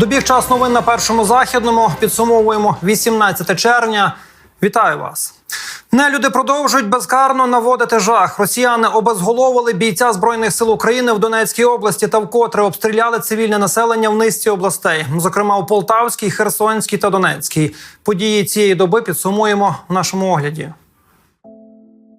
Добіг час новин на першому західному. Підсумовуємо 18 червня. Вітаю вас. Нелюди продовжують безкарно наводити жах. Росіяни обезголовили бійця збройних сил України в Донецькій області та вкотре обстріляли цивільне населення в низці областей, зокрема у Полтавській, Херсонській та Донецькій. Події цієї доби підсумуємо в нашому огляді.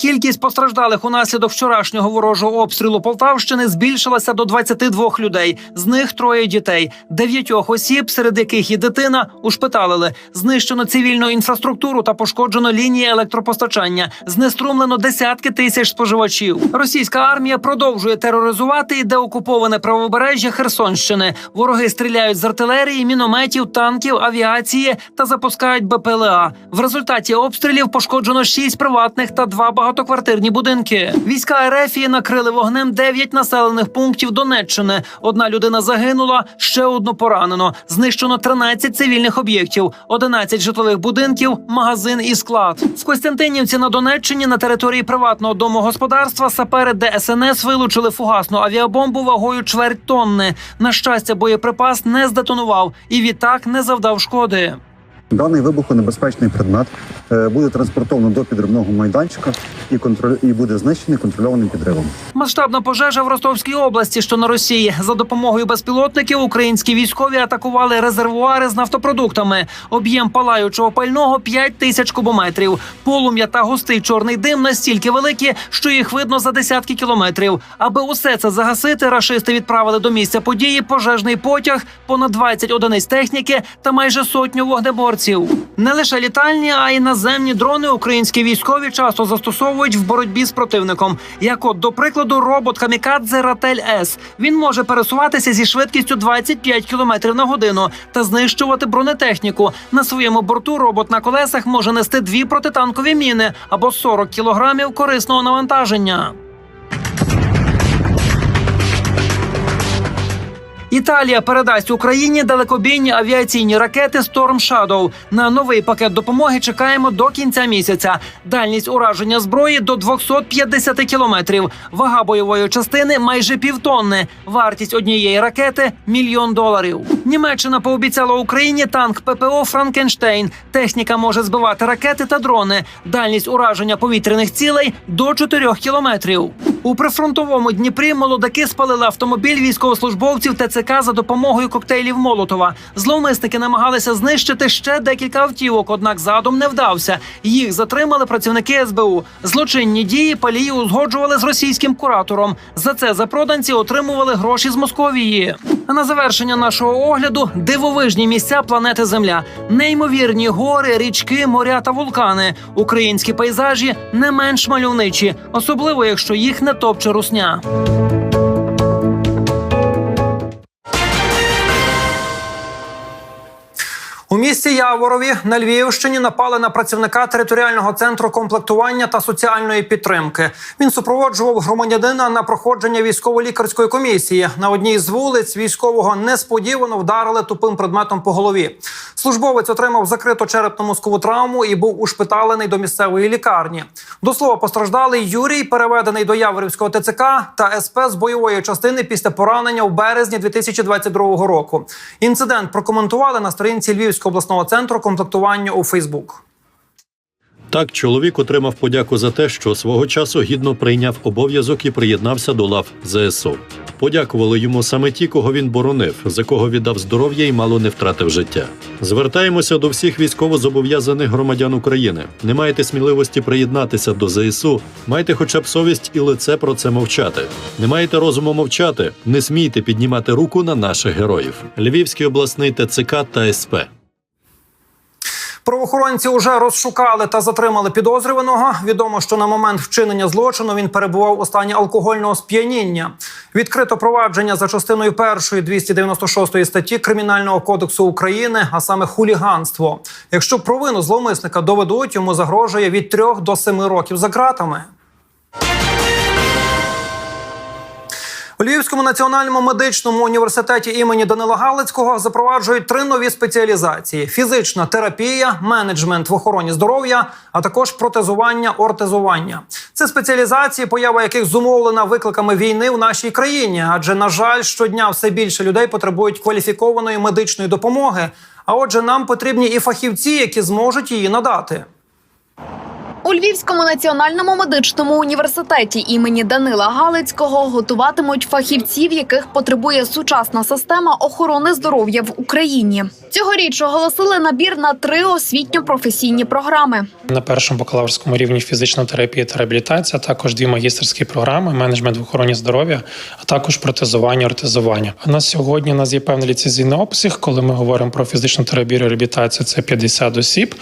Кількість постраждалих унаслідок вчорашнього ворожого обстрілу Полтавщини збільшилася до 22 людей. З них троє дітей. Дев'ятьох осіб, серед яких і дитина, ушпиталили. Знищено цивільну інфраструктуру та пошкоджено лінії електропостачання. Знеструмлено десятки тисяч споживачів. Російська армія продовжує тероризувати і деокуповане правобережжя Херсонщини. Вороги стріляють з артилерії, мінометів, танків, авіації та запускають БПЛА. В результаті обстрілів пошкоджено шість приватних та два багатоквартирні будинки. Війська РФ накрили вогнем 9 населених пунктів Донеччини. Одна людина загинула, ще одну поранено. Знищено 13 цивільних об'єктів, 11 житлових будинків, магазин і склад. В Костянтинівці на Донеччині на території приватного домогосподарства сапери ДСНС вилучили фугасну авіабомбу вагою чверть тонни. На щастя, боєприпас не здетонував і відтак не завдав шкоди. Даний вибухонебезпечний предмет е, буде транспортовано до підривного майданчика і контроль і буде знищений контрольованим підривом. Масштабна пожежа в Ростовській області, що на Росії, за допомогою безпілотників українські військові атакували резервуари з нафтопродуктами. Об'єм палаючого пального 5 тисяч кубометрів. Полум'я та густий чорний дим настільки великі, що їх видно за десятки кілометрів. Аби усе це загасити, рашисти відправили до місця події пожежний потяг, понад 20 одиниць техніки та майже сотню вогнеборців. Не лише літальні, а й наземні дрони українські військові часто застосовують в боротьбі з противником. Як от, до прикладу, робот Камікадзе Ратель С. Він може пересуватися зі швидкістю 25 км на годину та знищувати бронетехніку. На своєму борту робот на колесах може нести дві протитанкові міни або 40 кілограмів корисного навантаження. Італія передасть Україні далекобійні авіаційні ракети Storm Shadow. На новий пакет допомоги чекаємо до кінця місяця. Дальність ураження зброї до 250 кілометрів. Вага бойової частини майже півтонни. Вартість однієї ракети мільйон доларів. Німеччина пообіцяла Україні танк ППО Франкенштейн. Техніка може збивати ракети та дрони. Дальність ураження повітряних цілей до 4 кілометрів. У прифронтовому Дніпрі молодаки спалили автомобіль військовослужбовців ТЦК за допомогою коктейлів Молотова. Зловмисники намагалися знищити ще декілька автівок, однак задум не вдався. Їх затримали працівники СБУ. Злочинні дії палії узгоджували з російським куратором. За це запроданці отримували гроші з Московії. На завершення нашого огляду дивовижні місця планети Земля, неймовірні гори, річки, моря та вулкани. Українські пейзажі не менш мальовничі, особливо якщо їх не топче русня. Місті Яворові на Львівщині напали на працівника територіального центру комплектування та соціальної підтримки. Він супроводжував громадянина на проходження військово-лікарської комісії. На одній з вулиць військового несподівано вдарили тупим предметом по голові. Службовець отримав закриту черепно-мозкову травму і був ушпиталений до місцевої лікарні. До слова, постраждалий Юрій, переведений до Яворівського ТЦК та СП з бойової частини після поранення в березні 2022 року. Інцидент прокоментували на сторінці Львівського обласного центру комплектування у Фейсбук. Так, чоловік отримав подяку за те, що свого часу гідно прийняв обов'язок і приєднався до лав ЗСУ. Подякували йому саме ті, кого він боронив, за кого віддав здоров'я і мало не втратив життя. Звертаємося до всіх військовозобов'язаних громадян України. Не маєте сміливості приєднатися до ЗСУ, майте хоча б совість і лице про це мовчати. Не маєте розуму мовчати, не смійте піднімати руку на наших героїв. Львівський обласний ТЦК та СП. Правоохоронці вже розшукали та затримали підозрюваного. Відомо, що на момент вчинення злочину він перебував у стані алкогольного сп'яніння. Відкрито провадження за частиною першої 296 статті Кримінального кодексу України, а саме хуліганство. Якщо провину зловмисника доведуть, йому загрожує від 3 до 7 років за ґратами. Львівському національному медичному університеті імені Данила Галицького запроваджують три нові спеціалізації: фізична терапія, менеджмент в охороні здоров'я, а також протезування, ортезування. Це спеціалізації, поява яких зумовлена викликами війни в нашій країні. Адже, на жаль, щодня все більше людей потребують кваліфікованої медичної допомоги. А отже, нам потрібні і фахівці, які зможуть її надати. У Львівському національному медичному університеті імені Данила Галицького готуватимуть фахівців, яких потребує сучасна система охорони здоров'я в Україні. Цьогоріч оголосили набір на три освітньо-професійні програми. На першому бакалаврському рівні фізична терапія та реабілітація, також дві магістерські програми, менеджмент в охороні здоров'я, а також протезування, ортезування. На сьогодні у нас є певний ліцензійний обсяг. Коли ми говоримо про фізичну терапію реабілітацію, це 50 осіб.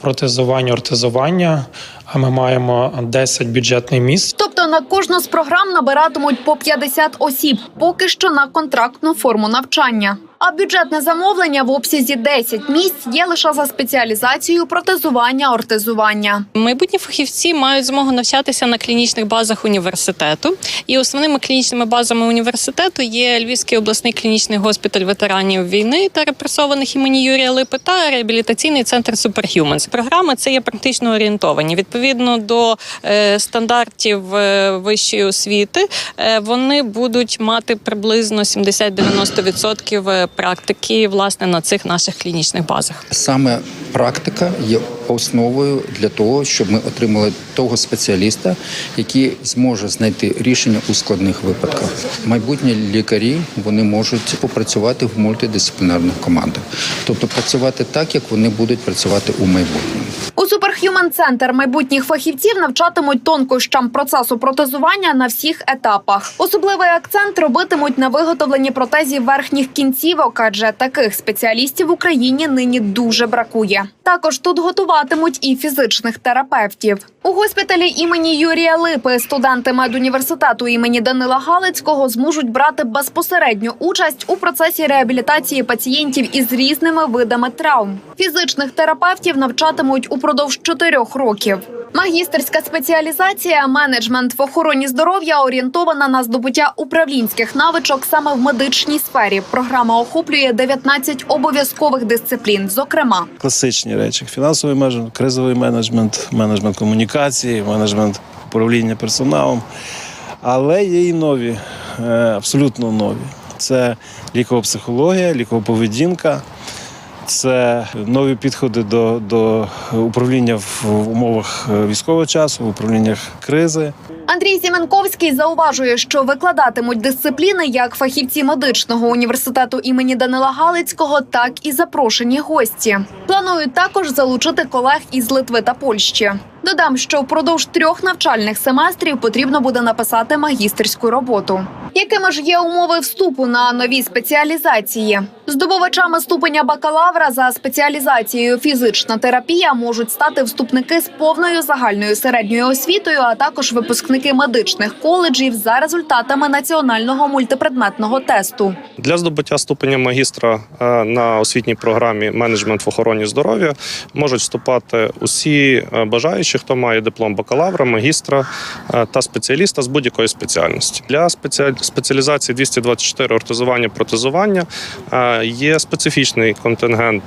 Протезування, ортезування. А ми маємо 10 бюджетних місць. Тобто на кожну з програм набиратимуть по 50 осіб, поки що на контрактну форму навчання. А бюджетне замовлення в обсязі 10 місць є лише за спеціалізацією протезування, ортезування. Майбутні фахівці мають змогу навчатися на клінічних базах університету. І основними клінічними базами університету є Львівський обласний клінічний госпіталь ветеранів війни та репресованих імені Юрія Липи та реабілітаційний центр Superhumans. Програми це є практично орієнтовані. Відповідно до е, стандартів е, вищої освіти, е, вони будуть мати приблизно 70-90% е, практики власне на цих наших клінічних базах. Саме практика є основою для того, щоб ми отримали того спеціаліста, який зможе знайти рішення у складних випадках. Майбутні лікарі вони можуть попрацювати в мультидисциплінарних командах, тобто працювати так, як вони будуть працювати у майбутньому. У Superhuman Center майбутніх фахівців навчатимуть тонкощам процесу протезування на всіх етапах. Особливий акцент робитимуть на виготовленні протезів верхніх кінцівок, адже таких спеціалістів в Україні нині дуже бракує. Також тут готуватимуть і фізичних терапевтів. У госпіталі імені Юрія Липи студенти медуніверситету імені Данила Галицького зможуть брати безпосередню участь у процесі реабілітації пацієнтів із різними видами травм. Фізичних терапевтів навчатимуть упродовж чотирьох років. Магістерська спеціалізація менеджмент в охороні здоров'я орієнтована на здобуття управлінських навичок саме в медичній сфері. Програма охоплює 19 обов'язкових дисциплін, зокрема класичні речі: фінансовий менеджмент, кризовий менеджмент, менеджмент комунікації, менеджмент управління персоналом. Але є і нові, е, абсолютно нові. Це лікова психологія, лікова поведінка, це нові підходи до, до управління в умовах е, військового часу, в управліннях кризи. Андрій Зіменковський зауважує, що викладатимуть дисципліни як фахівці медичного університету імені Данила Галицького, так і запрошені гості. Планують також залучити колег із Литви та Польщі. Додам, що впродовж трьох навчальних семестрів потрібно буде написати магістерську роботу. Якими ж є умови вступу на нові спеціалізації? Здобувачами ступеня бакалавра за спеціалізацією фізична терапія можуть стати вступники з повною загальною середньою освітою, а також випускники медичних коледжів за результатами національного мультипредметного тесту. Для здобуття ступеня магістра е, на освітній програмі менеджмент в охороні здоров'я можуть вступати усі е, бажаючі, хто має диплом бакалавра, магістра е, та спеціаліста з будь-якої спеціальності. Для спеціалізації 224 ортезування протезування є специфічний контингент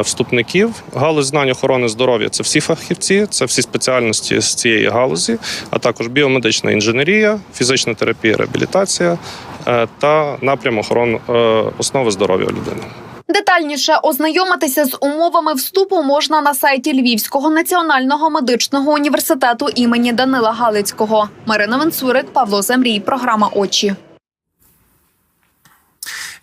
вступників. Галузь знань охорони здоров'я це всі фахівці, це всі спеціальності з цієї галузі, а також біомедична інженерія, фізична терапія, реабілітація е, та напрям охорони е, основи здоров'я людини. Детальніше ознайомитися з умовами вступу можна на сайті Львівського національного медичного університету імені Данила Галицького. Марина Венцурик, Павло Земрій, Програма Очі.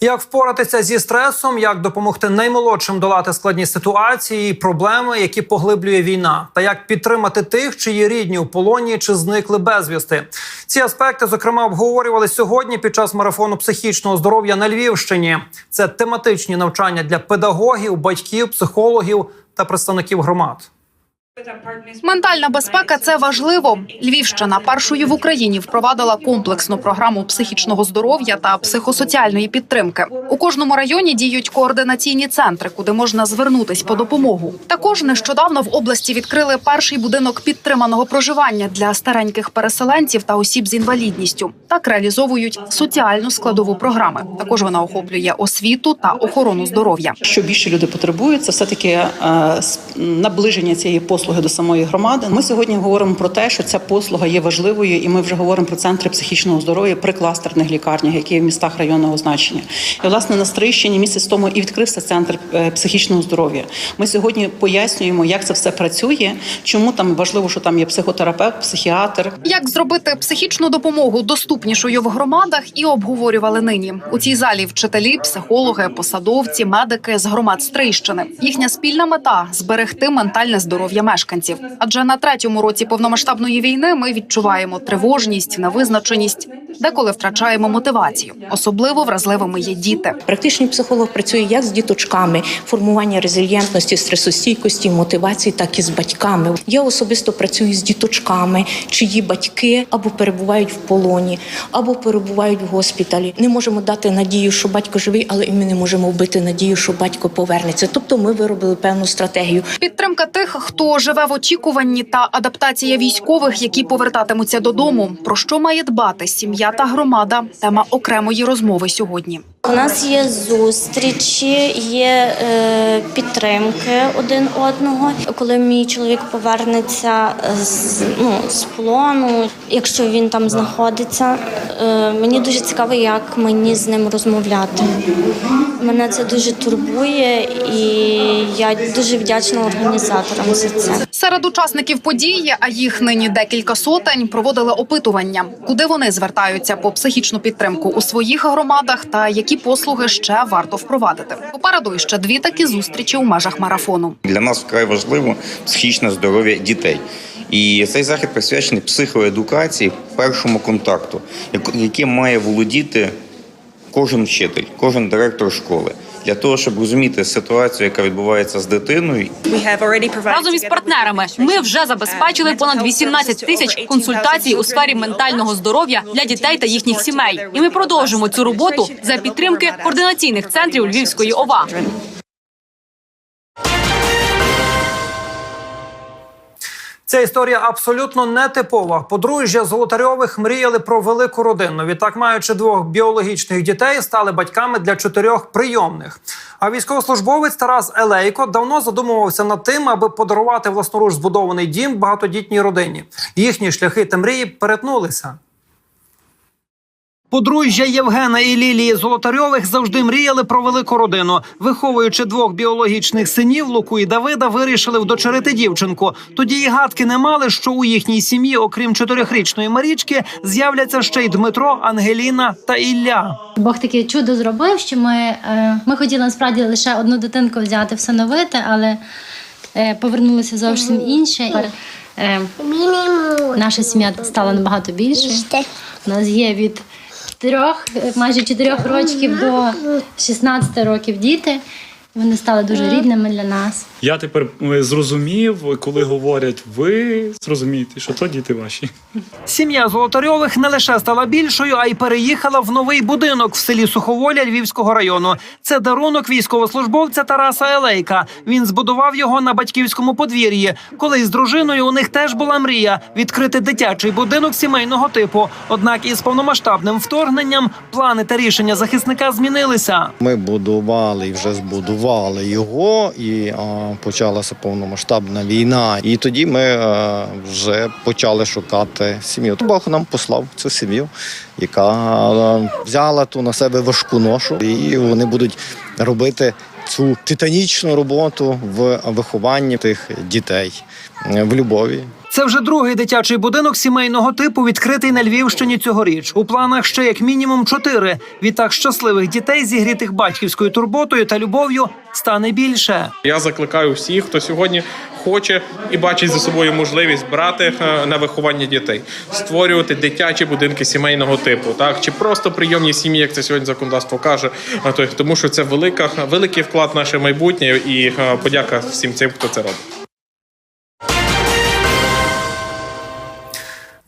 Як впоратися зі стресом, як допомогти наймолодшим долати складні ситуації, і проблеми, які поглиблює війна, та як підтримати тих, чиї рідні у полоні чи зникли безвісти. Ці аспекти, зокрема, обговорювали сьогодні під час марафону психічного здоров'я на Львівщині. Це тематичні навчання для педагогів, батьків, психологів та представників громад. Ментальна безпека це важливо. Львівщина першою в Україні впровадила комплексну програму психічного здоров'я та психосоціальної підтримки. У кожному районі діють координаційні центри, куди можна звернутись по допомогу. Також нещодавно в області відкрили перший будинок підтриманого проживання для стареньких переселенців та осіб з інвалідністю. Так реалізовують соціальну складову програми. Також вона охоплює освіту та охорону здоров'я. Що більше люди потребують, це все таки наближення цієї послуги до самої громади. Ми сьогодні говоримо про те, що ця послуга є важливою, і ми вже говоримо про центри психічного здоров'я при кластерних лікарнях, які в містах районного значення. І власне на Стрийщині місяць тому і відкрився центр е, психічного здоров'я. Ми сьогодні пояснюємо, як це все працює, чому там важливо, що там є психотерапевт, психіатр. Як зробити психічну допомогу доступнішою в громадах і обговорювали нині у цій залі вчителі, психологи, посадовці, медики з громад Стрийщини. Їхня спільна мета зберегти ментальне здоров'я мешканців. Адже на третьому році повномасштабної війни ми відчуваємо тривожність, невизначеність, деколи втрачаємо мотивацію. Особливо вразливими є діти. Практичний психолог працює як з діточками, формування резильєнтності, стресостійкості, мотивації, так і з батьками. Я особисто працюю з діточками, чиї батьки або перебувають в полоні, або перебувають в госпіталі. Не можемо дати надію, що батько живий, але і ми не можемо вбити надію, що батько повернеться. Тобто, ми виробили певну стратегію. Підтримка тих, хто живе в очікуванні, та адаптація військових, які повертатимуться додому. Про що має дбати сім'я та громада? Тема окремої розмови сьогодні. У нас є зустрічі, є е, підтримки один одного. Коли мій чоловік повернеться з, ну, з полону, якщо він там знаходиться, е, мені дуже цікаво, як мені з ним розмовляти. Мене це дуже турбує, і я дуже вдячна організаторам за це. Серед учасників події, а їх нині декілька сотень, проводили опитування, куди вони звертаються по психічну підтримку у своїх громадах та які послуги ще варто впровадити. Попереду ще дві такі зустрічі у межах марафону. Для нас вкрай важливо психічне здоров'я дітей. І цей захід присвячений психоедукації першому контакту, яким має володіти кожен вчитель, кожен директор школи. Для того щоб розуміти ситуацію, яка відбувається з дитиною, Разом із партнерами ми вже забезпечили понад 18 тисяч консультацій у сфері ментального здоров'я для дітей та їхніх сімей. І ми продовжимо цю роботу за підтримки координаційних центрів Львівської ОВА. Ця історія абсолютно нетипова. Подружжя Золотарьових мріяли про велику родину. Відтак, маючи двох біологічних дітей, стали батьками для чотирьох прийомних. А військовослужбовець Тарас Елейко давно задумувався над тим, аби подарувати власноруч збудований дім багатодітній родині. Їхні шляхи та мрії перетнулися. Подружжя Євгена і Лілії Золотарьових завжди мріяли про велику родину. Виховуючи двох біологічних синів Луку і Давида, вирішили вдочерити дівчинку. Тоді і гадки не мали, що у їхній сім'ї, окрім чотирьохрічної Марічки, з'являться ще й Дмитро, Ангеліна та Ілля. Бог таке чудо зробив, що ми, е, ми хотіли насправді лише одну дитинку взяти, всиновити, але е, повернулося зовсім інше. Наша сім'я стала набагато більше. У нас є від трьох, майже чотирьох років до 16 років діти. Вони стали дуже рідними для нас. Я тепер е, зрозумів, коли говорять ви зрозумієте, що то діти ваші. Сім'я Золотарьових не лише стала більшою, а й переїхала в новий будинок в селі Суховоля Львівського району. Це дарунок військовослужбовця Тараса Елейка. Він збудував його на батьківському подвір'ї. Колись з дружиною у них теж була мрія відкрити дитячий будинок сімейного типу. Однак із повномасштабним вторгненням плани та рішення захисника змінилися. Ми будували і вже збудували його, і почалася повномасштабна війна. І тоді ми вже почали шукати сім'ю. Бог нам послав цю сім'ю, яка взяла ту на себе важку ношу, і вони будуть робити цю титанічну роботу в вихованні тих дітей е, в любові. Це вже другий дитячий будинок сімейного типу, відкритий на Львівщині цьогоріч. У планах ще як мінімум чотири. Відтак щасливих дітей, зігрітих батьківською турботою та любов'ю, стане більше. Я закликаю всіх, хто сьогодні хоче і бачить за собою можливість брати е, на виховання дітей, створювати дитячі будинки сімейного типу, так чи просто прийомні сім'ї, як це сьогодні законодавство каже. То тому, що це велика великий вклад в наше майбутнє і е, подяка всім цим, хто це робить.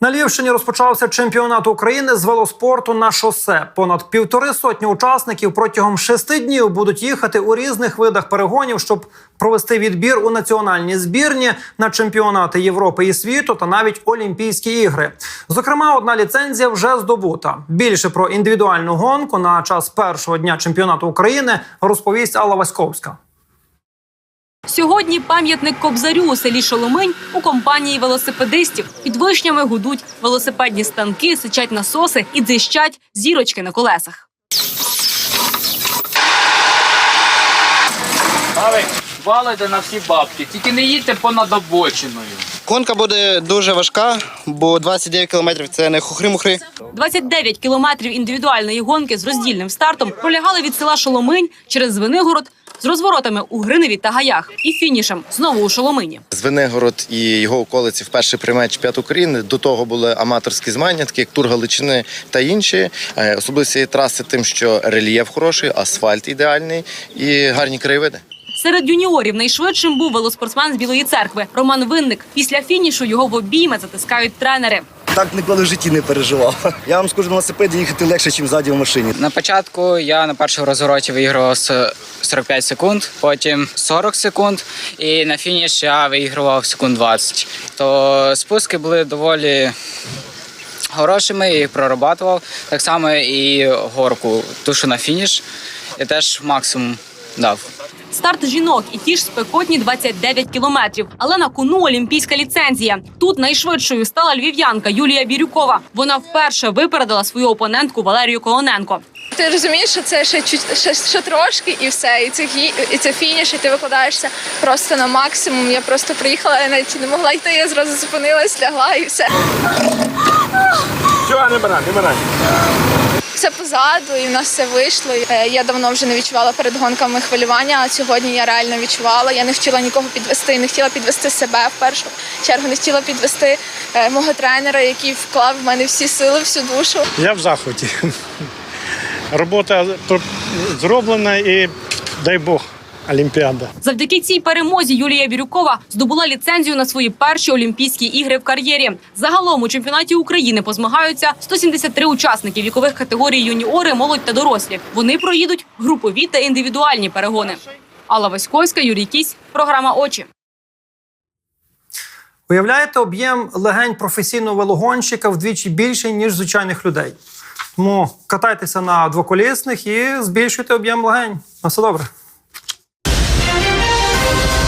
На Львівщині розпочався чемпіонат України з велоспорту на шосе. Понад півтори сотні учасників протягом шести днів будуть їхати у різних видах перегонів, щоб провести відбір у національні збірні на чемпіонати Європи і світу та навіть Олімпійські ігри. Зокрема, одна ліцензія вже здобута. Більше про індивідуальну гонку на час першого дня чемпіонату України розповість Алла Васьковська. Сьогодні пам'ятник Кобзарю у селі Шоломинь у компанії велосипедистів. Під вишнями гудуть велосипедні станки, сичать насоси і дзищать зірочки на колесах. Валите на всі бабки, тільки не їдьте понад обочиною. Гонка буде дуже важка, бо 29 кілометрів це не хухри-мухри. 29 кілометрів індивідуальної гонки з роздільним стартом пролягали від села Шоломинь через Звенигород з розворотами у Гриневі та Гаях і фінішем знову у Шоломині. Звенигород і його околиці вперше приймають чемпіонат України. До того були аматорські змагання, такі як Тур Галичини та інші. Е, Особливість цієї траси тим, що рельєф хороший, асфальт ідеальний і гарні краєвиди. Серед юніорів найшвидшим був велоспортсмен з Білої церкви Роман Винник. Після фінішу його в обійми затискають тренери. Так ніколи в житті не переживав. Я вам скажу, на велосипеді їхати легше, ніж ззаді в машині. На початку я на першому розвороті виігрував з 45 секунд, потім 40 секунд, і на фініш я виігрував секунд 20. То спуски були доволі хорошими, я їх прорабатував. Так само і горку, ту, що на фініш, я теж максимум дав. Старт жінок і ті ж спекотні 29 кілометрів. Але на кону олімпійська ліцензія. Тут найшвидшою стала львів'янка Юлія Бірюкова. Вона вперше випередила свою опонентку Валерію Колоненко. Ти розумієш, що це ще ще, ще трошки, і все, і це і це фініш, і ти викладаєшся просто на максимум. Я просто приїхала, я навіть не могла йти, я зразу зупинилась, лягла і все. Все, не бирай, не бирай. Все позаду, і в нас все вийшло. Е, Я давно вже не відчувала перед гонками хвилювання, а сьогодні я реально відчувала. Я не хотіла нікого підвести, не хотіла підвести себе в першу чергу, не хотіла підвести е, мого тренера, який вклав в мене всі сили, всю душу. Я в захваті. Робота зроблена і дай Бог, Олімпіада. Завдяки цій перемозі Юлія Бірюкова здобула ліцензію на свої перші Олімпійські ігри в кар'єрі. Загалом у чемпіонаті України позмагаються 173 учасники вікових категорій юніори, молодь та дорослі. Вони проїдуть групові та індивідуальні перегони. Алла Васьковська, Юрій Кісь, програма Очі. Уявляєте, об'єм легень професійного велогонщика вдвічі більший, ніж звичайних людей. Тому катайтеся на двоколісних і збільшуйте об'єм легень. На все добре. Thank you.